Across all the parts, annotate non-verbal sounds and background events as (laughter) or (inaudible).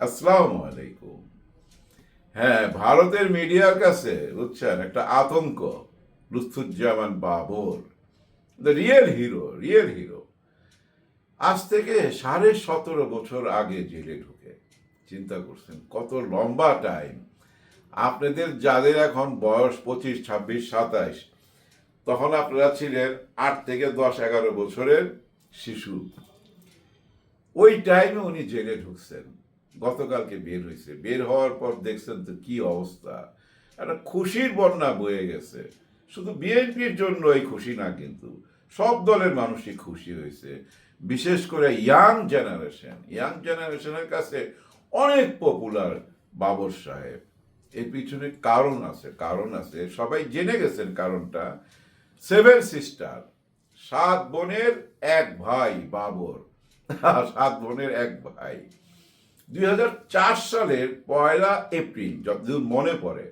আসসালামু আলাইকুম হ্যাঁ ভারতের মিডিয়ার কাছে, বুঝছেন, একটা আতঙ্ক। Lutfuzzaman Babar the real hero real hero আজ থেকে সাড়ে সতেরো বছর আগে জেলে ঢুকে। চিন্তা করছেন, কত লম্বা টাইম আপনাদের, যাদের এখন বয়স পঁচিশ, ছাব্বিশ, সাতাইশ, তখন আপনারা ছিলেন আট থেকে দশ, এগারো বছরের শিশু। ওই টাইমে উনি জেলে ঢুকছেন। গতকালকে বের হয়েছে বের হওয়ার পর দেখছেন তো কি অবস্থা। একটা খুশির বন্যা বয়ে গেছে। শুধু বিএনপির জন্য এই খুশি না কিন্তু সব দলের মানুষই খুশি হয়েছে। বিশেষ করে ইয়াং জেনারেশন। ইয়াং জেনারেশনের কাছে অনেক পপুলার বাবর সাহেব। এর পিছনে কারণ আছে কারণ আছে। সবাই জেনে গেছেন কারণটা। সেভেন সিস্টার, সাত বোনের এক ভাই বাবর। (laughs) সাত বোনের এক ভাই। দুই হাজার চার সালের পয়লা এপ্রিল, যতদূর মনে পড়ে,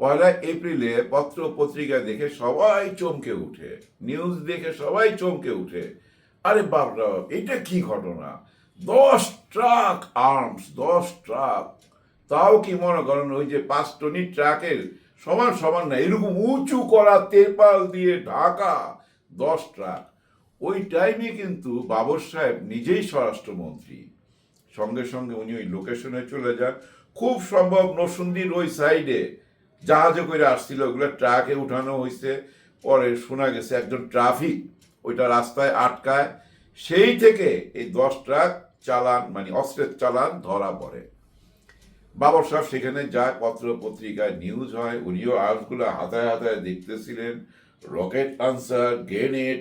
পয়লা এপ্রিলে পত্র পত্রিকা দেখে সবাই চমকে উঠে নিউজ দেখে সবাই চমকে উঠে। আরে বাপরা এটা কি ঘটনা? দশ ট্রাক আর্মস দশ ট্রাক। তাও কি মনে করেন ওই যে পাঁচ টনি ট্রাকের সমান সমান না, এরকম উঁচু করা তেরপাল দিয়ে ঢাকা, দশ ট্রাক। ওই টাইমে কিন্তু বাবর সাহেব নিজেই স্বরাষ্ট্রমন্ত্রী। সঙ্গে সঙ্গে উনি ওই লোকেশনে চলে যান। খুব সম্ভব নরসুন্দির ওই সাইডে জাহাজে করে আসছিল, ওগুলো ট্রাকে উঠানো হয়েছে পরে শোনা গেছে একজন ট্রাফিক ওইটা রাস্তায় আটকায়। সেই থেকে এই দশ ট্রাক চালান মানে অস্ত্রের চালান ধরা পড়ে। বাবর সাহেব সেখানে যায় পত্র পত্রিকায় নিউজ হয়, উনিও আর্টসগুলো হাতায় হাতায় দেখতেছিলেন। রকেট আনসার গ্রেনেড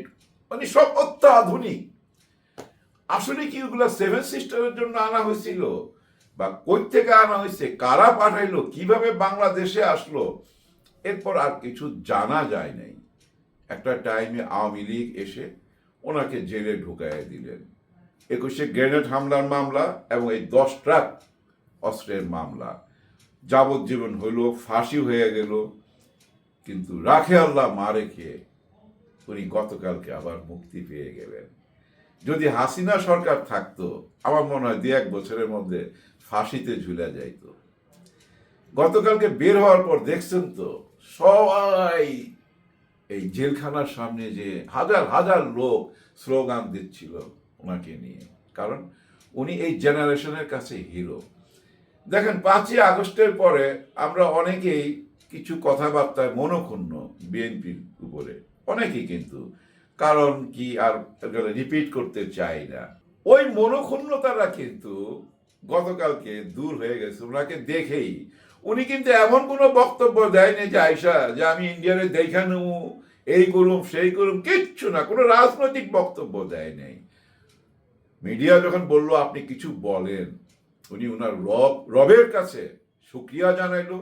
মানে সব অত্যাধুনিক। আসলে কি ওগুলো সেভেন সিস্টারের জন্য আনা হয়েছিল? বা কই থেকে আনা হয়েছে? কারা পাঠাইলো? কীভাবে বাংলাদেশে আসলো? এরপর আর কিছু জানা যায় নাই। একটা টাইমে আওয়ামী লীগ এসে ওনাকে জেলে ঢুকাইয়া দিলেন। একুশে গ্রেনেড হামলার মামলা এবং এই দশ ট্রাক অস্ত্রের মামলা। যাবজ্জীবন হইল, ফাঁসি হয়ে গেল। কিন্তু রাখে আল্লাহ মা রেখে উনি গতকালকে আবার মুক্তি পেয়ে গেলেন। যদি হাসিনা সরকার থাকতো, আমার মনে হয় দু এক বছরের মধ্যে ফাঁসিতে ঝুলে যাইতো। গতকালকে বের হওয়ার পর দেখছেন তো, সবাই এই জেলখানার সামনে যে হাজার হাজার লোক স্লোগান দিচ্ছিল ওনাকে নিয়ে। কারণ উনি এই জেনারেশনের কাছে হিরো। দেখেন, পাঁচই আগস্টের পরে আমরা অনেকেই কিছু কথাবার্তায় মনক্ষুণ্ণ বিএনপির উপরে, অনেকেই কিন্তু কারণ কি আর রিপিট করতে চাই না। ওই মনক্ষুণ্ণতারা কিন্তু গতকালকে দূর হয়ে গেছে, ওনাকে দেখেই। উনি কিন্তু এমন কোনো বক্তব্য দেয়নি যে আয়সা যে আমি ইন্ডিয়ারে দেখা নেব, এই করুম, সেই করুম, কিচ্ছু না, কোনো রাজনৈতিক বক্তব্য দেয় নাই। মিডিয়া যখন বলল, আপনি কিছু বলেন। উনি ওনার রব, রবের কাছে সুক্রিয়া জানাইলো।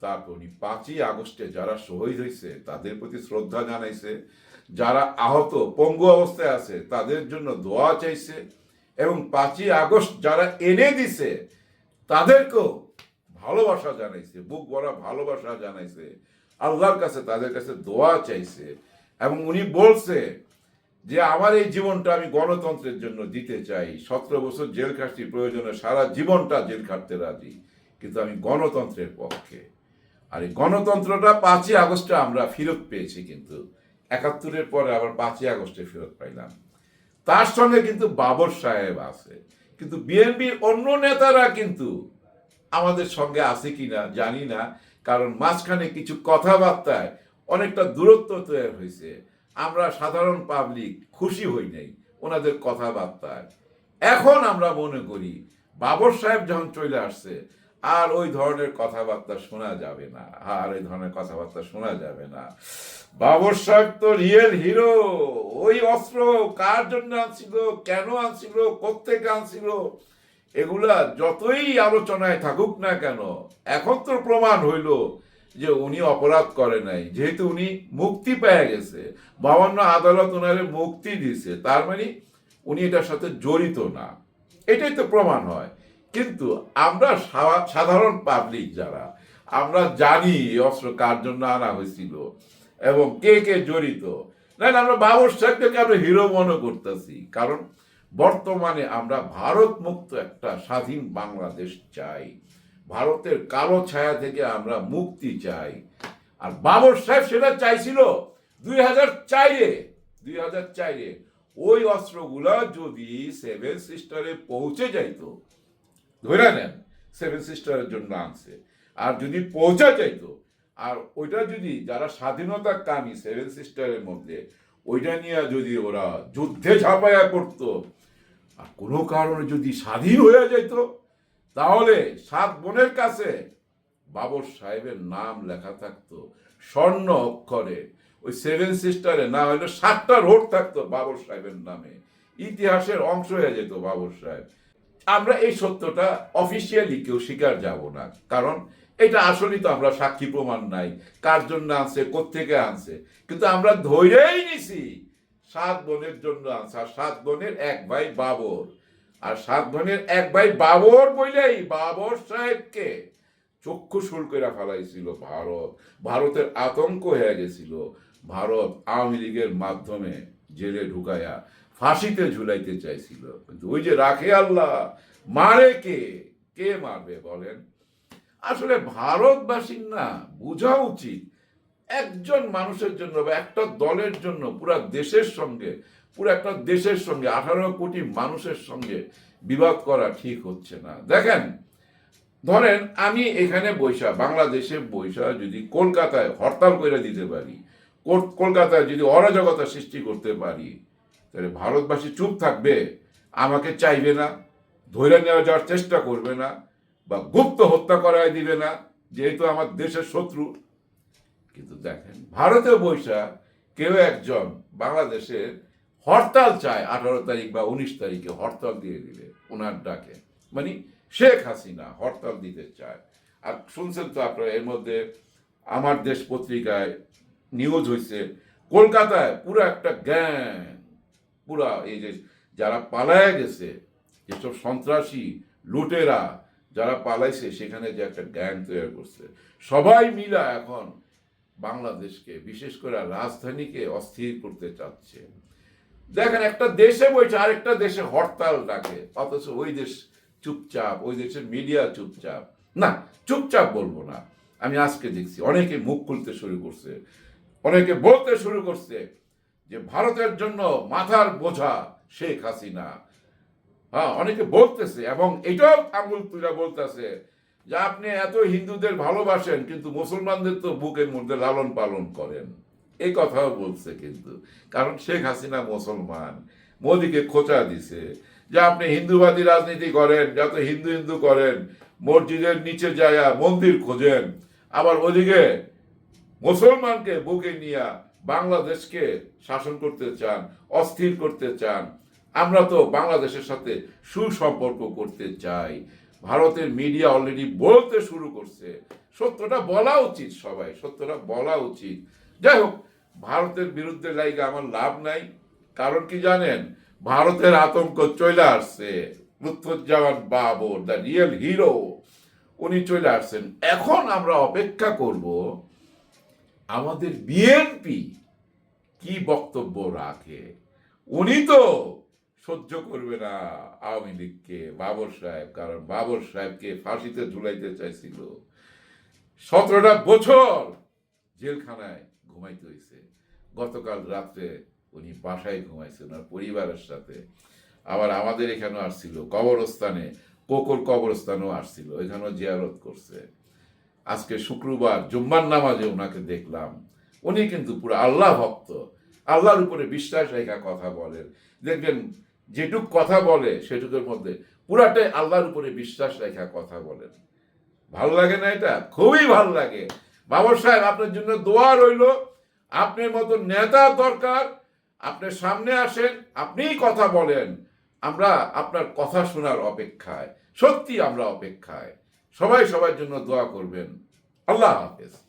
তারপর উনি পাঁচই আগস্টে যারা শহীদ হয়েছে তাদের প্রতি শ্রদ্ধা জানাইছে। যারা আহত, পঙ্গু অবস্থায় আছে, তাদের জন্য দোয়া চাইছে। এবং পাঁচই আগস্ট যারা এনে দিছে, তাদেরকেও ভালোবাসা জানাইছে, বুক ভরা ভালোবাসা জানাইছে। আল্লাহর কাছে তাদের কাছে দোয়া চাইছে। এবং উনি বলছে যে, আমার এই জীবনটা আমি গণতন্ত্রের জন্য দিতে চাই। সতেরো বছর জেল খাটছি, প্রয়োজনে সারা জীবনটা জেল খাটতে রাজি। কিন্তু আমি গণতন্ত্রের পক্ষে। আর এই গণতন্ত্রটা পাঁচই আগস্টে আমরা ফেরত পেয়েছি কিন্তু, একাত্তরের পরে আবার পাঁচই আগস্টে ফেরত পাইলাম। তার সঙ্গে কিন্তু বাবর সাহেব আছে, কিন্তু বিএনপির অন্য নেতারা কিন্তু আমাদের সঙ্গে আছে কিনা জানি না, কারণ মাঝখানে কিছু কথাবার্তায় অনেকটা দূরত্ব তৈরি হয়েছে। আমরা সাধারণ পাবলিক খুশি হই নাই ওনাদের কথাবার্তায়। এখন আমরা মনে করি, বাবর সাহেব যখন চলে আসছে আর ওই ধরনের কথাবার্তা শোনা যাবে না। আর ওই ধরনের কথাবার্তা শোনা যাবে না। বাবর সাহেব তো রিয়েল হিরো ওই অস্ত্র কার জন্য আনছিল? কেন আনছিল? কোথেকে আনছিল? এগুলা যতই আলোচনায় থাকুক না কেন, এখন তো প্রমাণ হইল যে উনি অপরাধ করে নাই। যেহেতু উনি মুক্তি পেয়ে গেছে। বাবান্ন আদালত ওনারে মুক্তি দিছে। তার মানে উনি এটার সাথে জড়িত না। এটাই তো প্রমাণ হয়। কিন্তু আমরা সাধারণ পাবলিক যারা, আমরা জানি অস্ত্র কার জন্য আনা হয়েছিল এবং কে কে জড়িত। না আমরা বাবর সাহেবকে আমরা হিরো মনে করতেছি? কারণ বর্তমানে আমরা ভারত মুক্ত একটা স্বাধীন বাংলাদেশ চাই। ভারতের কালো ছায়া থেকে আমরা মুক্তি চাই। আর বাবর সাহেব সেটা চাইছিল দুই হাজার চারে। দুই হাজার চারে ওই অস্ত্রগুলা যদি সেভেন সিস্টারে পৌঁছে যাইতো ধরে নেন সেভেন সিস্টারের জন্য আনছে। আর যদি পৌঁছা যাইতো, আর ওইটা যদি যারা স্বাধীনতা কামী সেভেন সিস্টারের মধ্যে, ওইটা নিয়ে যদি ওরা যুদ্ধে ঝাঁপায়া করতো আর কোনো কারণে যদি স্বাধীন হয়ে যেত তাহলে সাত বোনের কাছে বাবর সাহেবের নাম লেখা থাকতো, স্বর্ণ অক্ষরে। ওই সেভেন সিস্টারে না হলে সাতটা রোড থাকতো বাবর সাহেবের নামে। ইতিহাসের অংশ হয়ে যেত বাবর সাহেব। আমরা এই সত্যটা অফিসিয়ালি কেউ স্বীকার যাব না। কারণ এটা আসলেই তো আমরা সাক্ষী প্রমাণ নাই, কার জন্য আনছে, কোত্থেকে আনছে। কিন্তু আমরা ধৈর্যই নিছি, সাত বোনের জন্য আনছে, আর সাত বোনের এক ভাই বাবর। আর সাত বোনের এক ভাই বাবর বইলেই বাবর সাহেবকে চক্ষু শুল করে ফেলাইছিল ভারত। ভারতের আতঙ্ক হয়ে গেছিল। ভারত আওয়ামী লীগের মাধ্যমে জেলে ঢুকায়া ফাঁসিতে ঝুলাইতে চাইছিল। কিন্তু ওই যে রাখে আল্লাহ, মারে কে? কে মারবে বলেন? আসলে ভারতবাসীর না, বোঝা উচিত একজন মানুষের জন্য বা একটা দলের জন্য পুরা দেশের সঙ্গে, পুরো একটা দেশের সঙ্গে, আঠারো কোটি মানুষের সঙ্গে বিবাদ করা ঠিক হচ্ছে না। দেখেন, ধরেন আমি এখানে বৈশা, বাংলাদেশে বৈশা যদি কলকাতায় হরতাল করে দিতে পারি কলকাতায় যদি অরাজকতা সৃষ্টি করতে পারি তাহলে ভারতবাসী চুপ থাকবে, আমাকে চাইবে না ধরে নেওয়া যাওয়ার চেষ্টা করবে না, বা গুপ্ত হত্যা করায় দিবে না, যেহেতু আমার দেশের শত্রু। কিন্তু দেখেন ভারতে বৈশা কেউ একজন বাংলাদেশের হরতাল চায় আঠারো তারিখ বা উনিশ তারিখে হরতাল দিয়ে দিলে ওনার ডাকে। মানে শেখ হাসিনা হরতাল দিতে চায়। আর শুনছেন তো আপনারা, এর মধ্যে আমার দেশ পত্রিকায় নিউজ হয়েছে কলকাতায় পুরো একটা গ্যাং পুরা এই যে যারা পালায় গেছে, যেসব সন্ত্রাসী, লুটেরা যারা পালাইছে, সেখানে যে একটা গ্যাং তৈরি করছে। সবাই মিলা এখন বাংলাদেশকে, বিশেষ করে রাজধানীকে অস্থির করতে চাচ্ছে। দেখেন, একটা দেশে বলছে আরেকটা দেশে হরতাল ডাকে, অথচ ওই দেশ চুপচাপ, ওই দেশের মিডিয়া চুপচাপ। না, চুপচাপ বলব না। আমি আজকে দেখছি, অনেকে মুখ খুলতে শুরু করছে, অনেকে বলতে শুরু করছে। যে ভারতের জন্য মাথার বোঝা শেখ হাসিনা। হ্যাঁ অনেকে বলতেছে, এবং এটাও আঙুল তুলে বলতেছে যে আপনি এত হিন্দুদের ভালোবাসেন, কিন্তু মুসলমানদের তো বুকের মধ্যে লালন পালন করেন। এই কথাও বলছে কিন্তু, কারণ শেখ হাসিনা মুসলমান। মোদিকে খোঁচা দিছে যে আপনি হিন্দুবাদী রাজনীতি করেন, যত হিন্দু হিন্দু করেন, মসজিদের নিচে যায় মন্দির খোঁজেন, আবার ওদিকে মুসলমানকে বুকে নিয়ে বাংলাদেশকে শাসন করতে চান, অস্থির করতে চান, আমরা তো বাংলাদেশের সাথে সুসম্পর্ক করতে চাই। ভারতের মিডিয়া অলরেডি বলতে শুরু করছে। সত্যটা বলা উচিত সবাই, সত্যটা বলা উচিত। যাই হোক, ভারতের বিরুদ্ধে লাইগা আমার লাভ নাই। কারণ কি জানেন? ভারতের আতঙ্ক চলে আসছে। Lutfuzzaman Babar the real hero উনি চলে আসছেন। এখন আমরা অপেক্ষা করব আমাদের বিএনপি কি বক্তব্য রাখে? উনি তো সহ্য করবে না আওয়ামী লীগকে, বাবর সাহেব, কারণ বাবর সাহেবকে ফাঁসিতে ঝুলাইতে চাইছিল। সতেরোটা বছর জেলখানায় ঘুমাইতে হয়েছে গতকাল রাত্রে উনি বাসায় ঘুমাইছে, ওনার পরিবারের সাথে। আবার আমাদের এখানেও আসছিল, কবরস্থানে, কোকর কবরস্থানেও আসছিল এখানেও জিয়ারত করছে। আজকে শুক্রবার জুম্মার নামাজে ওনাকে দেখলাম। উনি কিন্তু পুরো আল্লাহ ভক্ত। আল্লাহর উপরে বিশ্বাস রেখা কথা বলেন। দেখবেন, যেটুক কথা বলে, সেটুকের মধ্যে পুরাটাই আল্লাহর উপরে বিশ্বাস রেখা কথা বলেন। ভালো লাগে না এটা? খুবই ভালো লাগে। বাবর সাহেব, আপনার জন্য দোয়া রইল। আপনার মতো নেতা দরকার। আপনি সামনে আসেন, আপনিই কথা বলেন। আমরা আপনার কথা শোনার অপেক্ষায়। সত্যি আমরা অপেক্ষায়। সবাই সবার জন্য দোয়া করবেন। আল্লাহ হাফেজ।